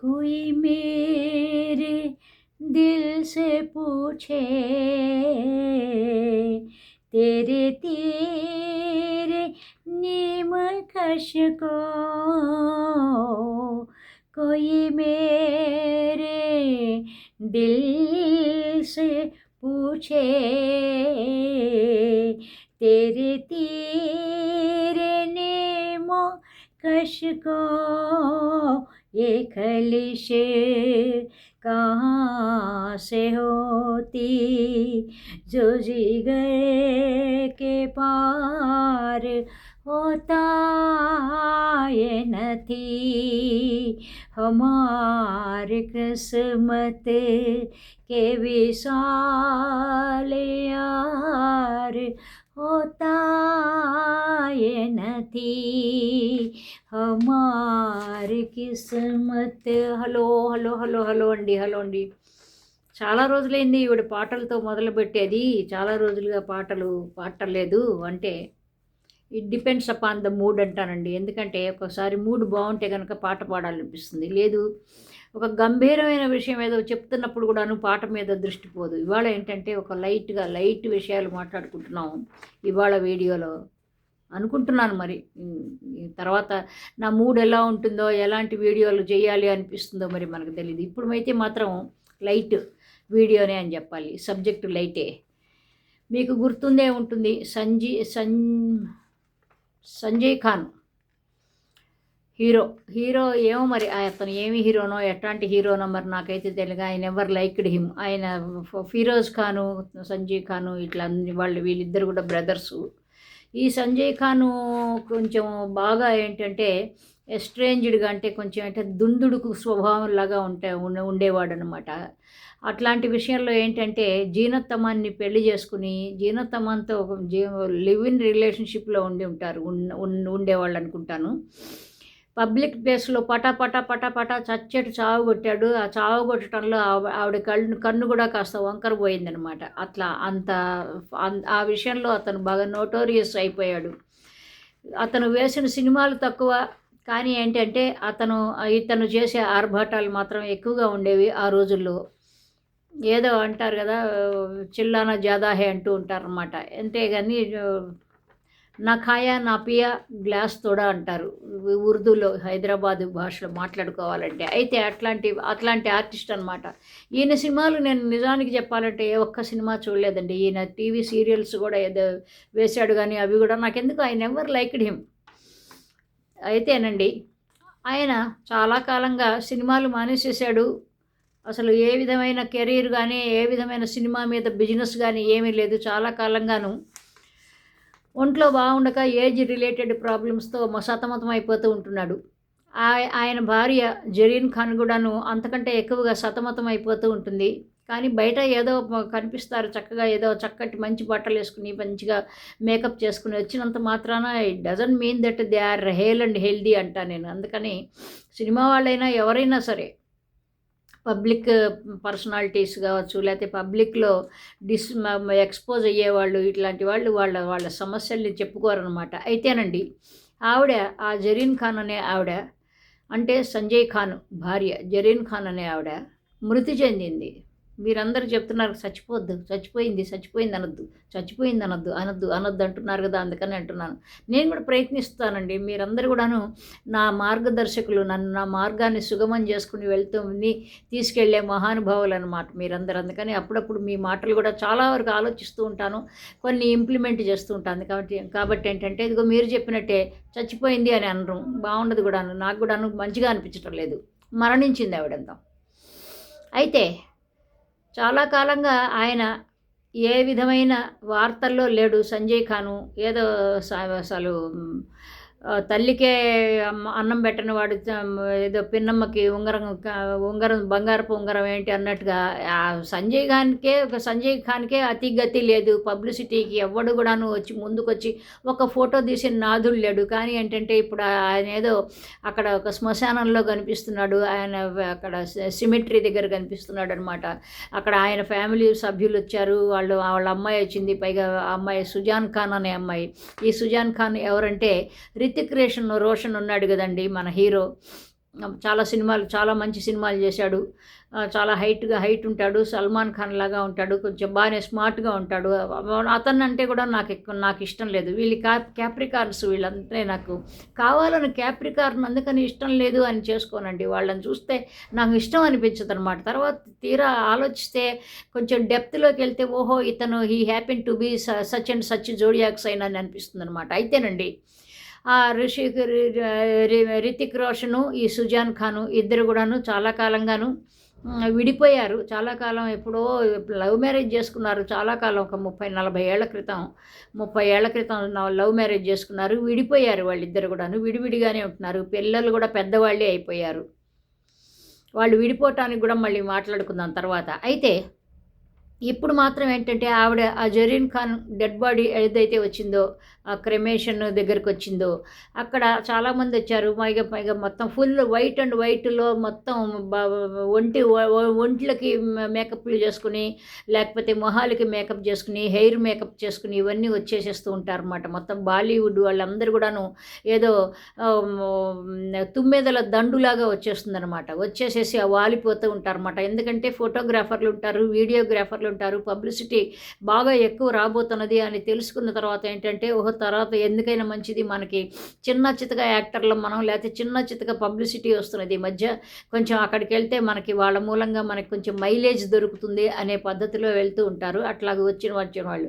कोई मेरे दिल से पूछे, तेरे तेरे नीम कश को कोई मेरे दिल से पूछे, तेरे तेरे नेमो कश को ये खलिश कहाँ से होती? जो जिगर के पार होता, ये नथी हमार किस्मत के विशाल यार होता, ये नथी हमार కిస్మత్. హలో హలో హలో హలో అండి హలో అండి. చాలా రోజులైంది ఈవిడ పాటలతో మొదలుపెట్టేది. చాలా రోజులుగా పాటలు పాడలేదు అంటే it depends upon the mood అంటానండి. ఎందుకంటే ఒకసారి మూడ్ బాగుంటే కనుక పాట పాడాలనిపిస్తుంది. లేదు ఒక గంభీరమైన విషయం ఏదో చెప్తున్నప్పుడు కూడాను పాట మీద దృష్టి పోదు. ఇవాళ ఏంటంటే ఒక లైట్గా లైట్ విషయాలు మాట్లాడుకుంటున్నాం ఇవాళ వీడియోలో. అనుకుంటున్నాను మరి. తర్వాత నా మూడ్ ఎలా ఉంటుందో ఎలాంటి వీడియోలు చేయాలి అనిపిస్తుందో మరి మనకు తెలియదు ఇప్పుడు అయితే మాత్రం లైట్ వీడియోనే అని చెప్పాలి. సబ్జెక్టు లైటే. మీకు గుర్తుందే ఉంటుంది సంజీ సన్ సంజయ్ ఖాన్. హీరో. హీరో ఏమో మరి అతను ఏమి హీరోనో ఎట్లాంటి హీరోనో మరి నాకైతే తెలియదు ఆయన ఎవర్ లైక్డ్ హిమ్ ఆయన ఫిరోజ్ ఖాను సంజయ్ ఖాను ఇట్లా వాళ్ళు వీళ్ళిద్దరు కూడా బ్రదర్సు. ఈ సంజయ్ ఖాన్ కొంచెం బాగా ఏంటంటే ఎస్ట్రేంజ్డ్గా అంటే కొంచెం అంటే దుందుడుకు స్వభావం లాగా ఉంటే ఉండేవాడు అనమాట అట్లాంటి విషయంలో ఏంటంటే జీనత్తమాన్ని పెళ్ళి చేసుకుని జీనత్తమాన్తో ఒక జీ లివ్ ఇన్ రిలేషన్షిప్లో ఉండి ఉంటారు ఉండేవాళ్ళు అనుకుంటాను పబ్లిక్ ప్లేస్లో పటా పటా పటా పటా చచ్చేటు చావు కొట్టాడు. ఆ చావు కొట్టడంలో ఆవిడ కళ్ళు కన్ను కూడా కాస్త వంకర పోయిందనమాట. అట్లా అంత ఆ విషయంలో అతను బాగా నోటోరియస్ అయిపోయాడు. అతను వేసిన సినిమాలు తక్కువ. కానీ ఏంటంటే అతను ఇతను చేసే ఆర్భాటాలు మాత్రం ఎక్కువగా ఉండేవి ఆ రోజుల్లో. ఏదో అంటారు కదా చిల్లానా జాదాహే అంటూ ఉంటారనమాట. అంతేగాని నా ఖాయా నా పియా గ్లాస్ తోడా అంటారు. ఉర్దూలో హైదరాబాద్ భాషలో మాట్లాడుకోవాలంటే. అయితే అట్లాంటి అట్లాంటి ఆర్టిస్ట్ అనమాట ఈయన సినిమాలు నేను నిజానికి చెప్పాలంటే ఏ ఒక్క సినిమా చూడలేదండి. ఈయన టీవీ సీరియల్స్ కూడా ఏదో వేశాడు కానీ అవి కూడా నాకెందుకు? ఆయన ఎవరు లైక్డ్ హిమ్? అయితేనండి ఆయన చాలా కాలంగా సినిమాలు మానేసేసాడు అసలు ఏ విధమైన కెరీర్ కానీ ఏ విధమైన సినిమా మీద బిజినెస్ కానీ ఏమీ లేదు. చాలా కాలంగాను ఒంట్లో బాగుండక ఏజ్ రిలేటెడ్ ప్రాబ్లమ్స్తో సతమతం అయిపోతూ ఉంటున్నాడు. ఆయన భార్య జరీన్ ఖాన్ కూడాను అంతకంటే ఎక్కువగా సతమతం అయిపోతూ ఉంటుంది. కానీ బయట ఏదో కనిపిస్తారు చక్కగా ఏదో చక్కటి మంచి బట్టలు వేసుకుని మంచిగా మేకప్ చేసుకుని వచ్చినంత మాత్రాన it doesn't mean that they are hale and healthy అంటా నేను. అందుకని సినిమా వాళ్ళైనా ఎవరైనా సరే పబ్లిక్ పర్సనాలిటీస్ కావచ్చు లేకపోతే పబ్లిక్లో డిస్ ఎక్స్పోజ్ అయ్యేవాళ్ళు ఇట్లాంటి వాళ్ళు వాళ్ళ వాళ్ళ సమస్యల్ని చెప్పుకోరనమాట అయితేనండి ఆవిడ ఆ జరీన్ ఖాన్ అనే ఆవిడ అంటే సంజయ్ ఖాన్ భార్య జరీన్ ఖాన్ అనే ఆవిడ మృతి చెందింది. మీరందరూ చెప్తున్నారు చచ్చిపోద్దు చచ్చిపోయింది చచ్చిపోయింది అనొద్దు చచ్చిపోయింది అనొద్దు అనొద్దు అనొద్దు అంటున్నారు కదా అందుకని అంటున్నాను. నేను కూడా ప్రయత్నిస్తానండి. మీరందరూ కూడాను నా మార్గదర్శకులు నన్ను నా మార్గాన్ని సుగమం చేసుకుని వెళ్తూ తీసుకెళ్ళే మహానుభావులు అనమాట మీరందరూ. అందుకని అప్పుడప్పుడు మీ మాటలు కూడా చాలా వరకు ఆలోచిస్తూ ఉంటాను కొన్ని ఇంప్లిమెంట్ చేస్తూ ఉంటాను. కాబట్టి కాబట్టి ఏంటంటే ఇదిగో మీరు చెప్పినట్టే చచ్చిపోయింది అని అనరు. బాగుండదు కూడాను. నాకు కూడాను మంచిగా అనిపించటం లేదు. మరణించింది ఆవిడంతా. అయితే చాలా కాలంగా ఆయన ఏ విధమైన వార్తల్లో లేడు. సంజయ్ ఖాను ఏదో అసలు తల్లికే అన్నం పెట్టని వాడు ఏదో పిన్నమ్మకి ఉంగరం ఉంగరం బంగారపు ఉంగరం ఏంటి అన్నట్టుగా సంజయ్ ఖాన్కే ఒక సంజయ్ ఖాన్కే అతి గతి లేదు. పబ్లిసిటీకి ఎవడు కూడాను వచ్చి ముందుకొచ్చి ఒక ఫోటో తీసిన నాదుడు లేడు. కానీ ఏంటంటే ఇప్పుడు ఆయన ఏదో అక్కడ ఒక శ్మశానంలో కనిపిస్తున్నాడు. ఆయన అక్కడ సిమెట్రీ దగ్గర కనిపిస్తున్నాడు అనమాట అక్కడ ఆయన ఫ్యామిలీ సభ్యులు వచ్చారు. వాళ్ళు వాళ్ళ అమ్మాయి వచ్చింది. పైగా అమ్మాయి సుజాన్ ఖాన్ అనే అమ్మాయి. ఈ సుజాన్ ఖాన్ ఎవరంటే రితిక్ రేషన్ రోషన్ ఉన్నాడు కదండి మన హీరో. చాలా సినిమాలు చాలా మంచి సినిమాలు చేశాడు. చాలా హైట్గా హైట్ ఉంటాడు. సల్మాన్ ఖాన్ లాగా ఉంటాడు. కొంచెం బాగానే స్మార్ట్గా ఉంటాడు. అతను అంటే కూడా నాకు ఎక్కువ నాకు ఇష్టం లేదు. వీళ్ళు క్యా క్యాప్రికార్న్స్ వీళ్ళంటే నాకు కావాలని క్యాప్రికార్న్ అందుకని ఇష్టం లేదు అని చేసుకోనండి. వాళ్ళని చూస్తే నాకు ఇష్టం అనిపించదు అనమాట తర్వాత తీరా ఆలోచిస్తే కొంచెం డెప్త్లోకి వెళ్తే ఓహో ఇతను he happen to be such and such zodiacs అయిన అని అనిపిస్తుంది అనమాట అయితేనండి. రిషి రితిక్ రోషను ఈ సుజాన్ ఖాను ఇద్దరు కూడాను చాలా కాలంగాను విడిపోయారు. చాలా కాలం ఎప్పుడో లవ్ మ్యారేజ్ చేసుకున్నారు. చాలా కాలం ఒక ముప్పై నలభై ఏళ్ళ క్రితం ముప్పై ఏళ్ళ క్రితం లవ్ మ్యారేజ్ చేసుకున్నారు. విడిపోయారు వాళ్ళిద్దరు కూడాను. విడివిడిగానే ఉంటున్నారు. పిల్లలు కూడా పెద్దవాళ్ళే అయిపోయారు. వాళ్ళు విడిపోవటానికి కూడా మళ్ళీ మాట్లాడుకుందాం తర్వాత. అయితే ఇప్పుడు మాత్రం ఏంటంటే ఆవిడ ఆ జరీన్ ఖాన్ డెడ్ బాడీ ఏదైతే వచ్చిందో క్రెమేషన్ దగ్గరికి వచ్చిందో. అక్కడ చాలామంది వచ్చారు. పైగా పైగా మొత్తం ఫుల్ వైట్ అండ్ వైట్లో మొత్తం ఒంటి ఒంట్లకి మేకప్లు చేసుకుని లేకపోతే మొహాలకి మేకప్ చేసుకుని హెయిర్ మేకప్ చేసుకుని ఇవన్నీ వచ్చేసేస్తూ ఉంటారు అనమాట మొత్తం బాలీవుడ్ వాళ్ళందరూ కూడాను ఏదో తుమ్మెదల దండులాగా వచ్చేస్తుందనమాట వచ్చేసేసి వాలిపోతూ ఉంటారన్నమాట. ఎందుకంటే ఫోటోగ్రాఫర్లు ఉంటారు వీడియోగ్రాఫర్లు ఉంటారు. పబ్లిసిటీ బాగా ఎక్కువ రాబోతున్నది అని తెలుసుకున్న తర్వాత ఏంటంటే ఓహో తర్వాత ఎందుకైనా మంచిది మనకి చిన్న చితక యాక్టర్లు మనం లేకపోతే చిన్న చితక పబ్లిసిటీ వస్తున్నది ఈ మధ్య. కొంచెం అక్కడికి వెళ్తే మనకి వాళ్ళ మూలంగా మనకి కొంచెం మైలేజ్ దొరుకుతుంది అనే పద్ధతిలో వెళ్తూ ఉంటారు. అట్లాగే వచ్చిన వచ్చిన వాళ్ళు.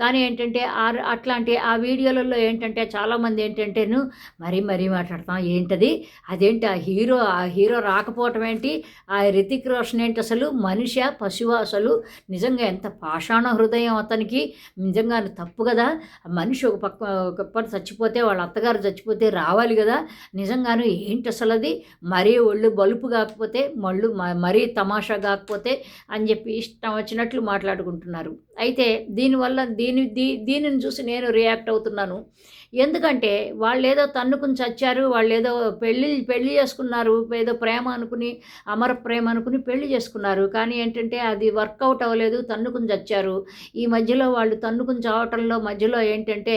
కానీ ఏంటంటే ఆ అట్లాంటి ఆ వీడియోలలో ఏంటంటే చాలామంది ఏంటంటేను మరీ మరీ మాట్లాడతాం ఏంటది? అదేంటి ఆ హీరో ఆ హీరో రాకపోవటం ఏంటి? ఆ రితిక్ రోషన్ ఏంటి అసలు? మనిష? పశువు అసలు? నిజంగా ఎంత పాషాణ హృదయం అతనికి? నిజంగా తప్పు కదా? మనిషి ఒక పక్క ఒక చచ్చిపోతే వాళ్ళ అత్తగారు చచ్చిపోతే రావాలి కదా. నిజంగాను ఏంటి అసలు అది మరీ ఒళ్ళు బలుపు కాకపోతే మళ్ళు మరీ తమాషా కాకపోతే అని చెప్పి ఇష్టం వచ్చినట్లు మాట్లాడుకుంటున్నారు. అయితే దీనివల్ల దీని దీ దీనిని చూసి నేను రియాక్ట్ అవుతున్నాను. ఎందుకంటే వాళ్ళు ఏదో తన్నుకుని చచ్చారు వాళ్ళు ఏదో పెళ్ళి పెళ్ళి చేసుకున్నారు ఏదో ప్రేమ అనుకుని అమర ప్రేమ అనుకుని పెళ్ళి చేసుకున్నారు. కానీ ఏంటంటే అది వర్కౌట్ అవ్వలేదు తన్నుకుని చచ్చారు. ఈ మధ్యలో వాళ్ళు తన్నుకుని చావటంలో మధ్యలో ఏంటంటే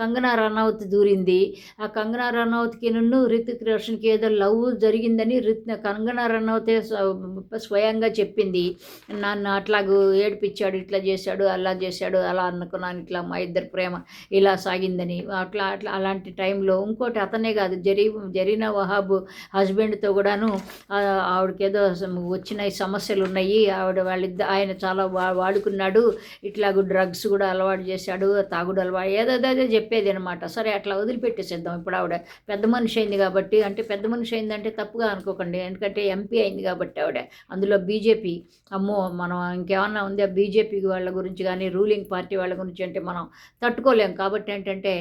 కంగనా రనౌత్ దూరింది. ఆ కంగనా రనౌత్కి నన్ను రితిక్ రోషన్కి ఏదో లవ్ జరిగిందని రిత్ కంగనా రనౌతే స్వయంగా చెప్పింది. నన్ను అట్లాగూ ఏడిపించాడు ఇట్లా చేశాడు అలా చేశాడు అలా అనుకున్నాను ఇట్లా మా ఇద్దరి ప్రేమ ఇలా సాగిందని. అట్లా అట్లా అలాంటి టైంలో ఇంకోటి అతనే కాదు జరీ జరీనా వహాబ్ హస్బెండ్తో కూడాను ఆవిడకేదో ఏదో వచ్చిన సమస్యలు ఉన్నాయి ఆవిడ వాళ్ళిద్ద ఆయన చాలా వా వాడుకున్నాడు. ఇట్లాగూ డ్రగ్స్ కూడా అలవాటు చేశాడు తాగుడు అలవాటు ఏదేదో చెప్పేది అనమాట సరే అట్లా వదిలిపెట్టేసేద్దాం. ఇప్పుడు ఆవిడ పెద్ద మనిషి అయింది కాబట్టి అంటే పెద్ద మనిషి అయిందంటే తప్పుగా అనుకోకండి. ఎందుకంటే ఎంపీ అయింది కాబట్టి ఆవిడ. అందులో బీజేపీ అమ్మో మనం ఇంకేమన్నా ఉందా బీజేపీ వాళ్ళ గురించి కానీ రూలింగ్ పార్టీ వాళ్ళ గురించి అంటే మనం తట్టుకోలేం. కాబట్టి ఏంటంటే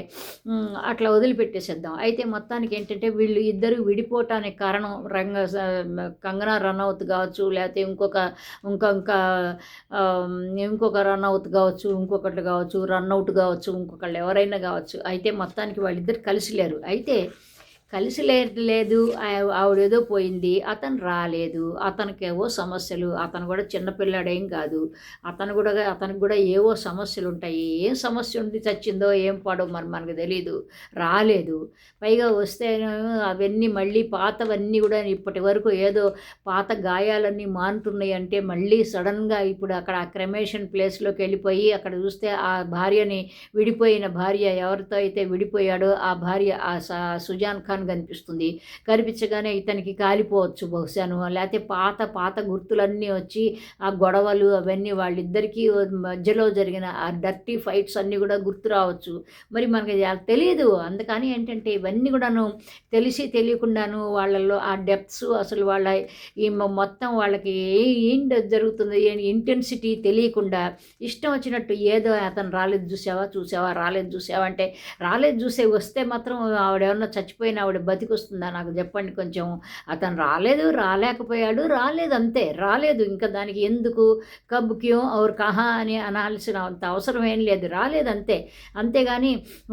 అట్లా వదిలిపెట్టేసేద్దాం. అయితే మొత్తానికి ఏంటంటే వీళ్ళు ఇద్దరు విడిపోవటానికి కారణం రంగ కంగనా రనౌత్ కావచ్చు లేకపోతే ఇంకొక ఇంకా ఇంకా ఇంకొక రన్అవుట్ కావచ్చు ఇంకొకటి కావచ్చు రన్అవుట్ కావచ్చు ఇంకొకళ్ళు ఎవరైనా కావచ్చు. అయితే మొత్తానికి వాళ్ళిద్దరు కలిసి లేరు. అయితే కలిసి లేదు ఆవిడేదో పోయింది అతను రాలేదు అతనికి ఏవో సమస్యలు అతను కూడా చిన్నపిల్లాడేం కాదు అతను కూడా అతనికి కూడా ఏవో సమస్యలు ఉంటాయి ఏం సమస్య ఉండి చచ్చిందో ఏం పాడో మరి మనకు తెలియదు రాలేదు. పైగా వస్తే అవన్నీ మళ్ళీ పాతవన్నీ కూడా ఇప్పటి వరకు ఏదో పాత గాయాలన్నీ మానుతున్నాయి అంటే మళ్ళీ సడన్గా ఇప్పుడు అక్కడ ఆ క్రమేషన్ ప్లేస్లోకి వెళ్ళిపోయి అక్కడ చూస్తే ఆ భార్యని విడిపోయిన భార్య ఎవరితో అయితే విడిపోయాడో ఆ భార్య ఆ స- సుజాన్ ఖాన్ కనిపిస్తుంది. కనిపించగానే ఇతనికి కాలిపోవచ్చు బహుశాను లేకపోతే పాత పాత గుర్తులన్నీ వచ్చి ఆ గొడవలు అవన్నీ వాళ్ళిద్దరికీ మధ్యలో జరిగిన ఆ డర్టీ ఫైట్స్ అన్నీ కూడా గుర్తు రావచ్చు. మరి మనకి అది తెలియదు అందుకని ఏంటంటే ఇవన్నీ కూడాను తెలిసి తెలియకుండాను వాళ్ళల్లో ఆ డెప్త్స్ అసలు వాళ్ళ ఈ మొత్తం వాళ్ళకి ఏం జరుగుతుంది? ఏ ఇంటెన్సిటీ తెలియకుండా ఇష్టం వచ్చినట్టు ఏదో అతను రాలేదు చూసావా? చూసావా? రాలేదు చూసావా? అంటే రాలేదు చూసే వస్తే మాత్రం ఆవిడ ఏమన్నా చచ్చిపోయిన ఆవిడ బతికొస్తుందా? నాకు చెప్పండి కొంచెం. అతను రాలేదు రాలేకపోయాడు రాలేదు అంతే. రాలేదు. ఇంకా దానికి ఎందుకు? కబ్ క్యూ ఔర్ కహా అని అనాల్సిన అంత అవసరం ఏం లేదు. రాలేదు అంతే. అంతేగాని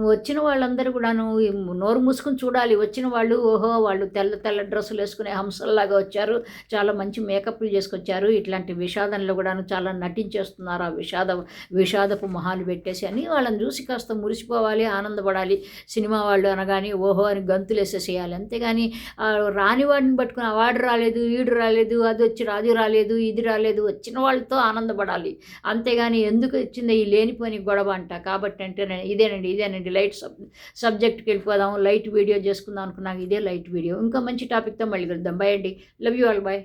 వచ్చిన వాళ్ళందరూ కూడాను నోరు మూసుకుని చూడాలి. వచ్చిన వాళ్ళు ఓహో వాళ్ళు తెల్ల తెల్ల డ్రెస్సులు వేసుకునే హంసల్లాగా వచ్చారు. చాలా మంచి మేకప్లు చేసుకొచ్చారు. ఇట్లాంటి విషాదంలో కూడాను చాలా నటించేస్తున్నారు. ఆ విషాద విషాదపు మొహాలు పెట్టేసి అని వాళ్ళని చూసి కాస్త మురిసిపోవాలి ఆనందపడాలి. సినిమా వాళ్ళు అనగానే ఓహో అని గంతులు చేసేసేయాలి అంతేగాని రాని వాడిని పట్టుకుని అవార్డు రాలేదు వీడు రాలేదు అది వచ్చి అది రాలేదు ఇది రాలేదు వచ్చిన వాళ్ళతో ఆనందపడాలి. అంతేగాని ఎందుకు వచ్చింది ఈ లేనిపోని గొడవ అంట. కాబట్టి అంటే ఇదేనండి ఇదేనండి లైట్ సబ్ సబ్జెక్ట్కి వెళ్ళిపోదాం లైట్ వీడియో చేసుకుందాం అనుకున్నాక ఇదే లైట్ వీడియో. ఇంకా మంచి టాపిక్తో మళ్ళీ కలుద్దాం. బై అండి. Love you all bye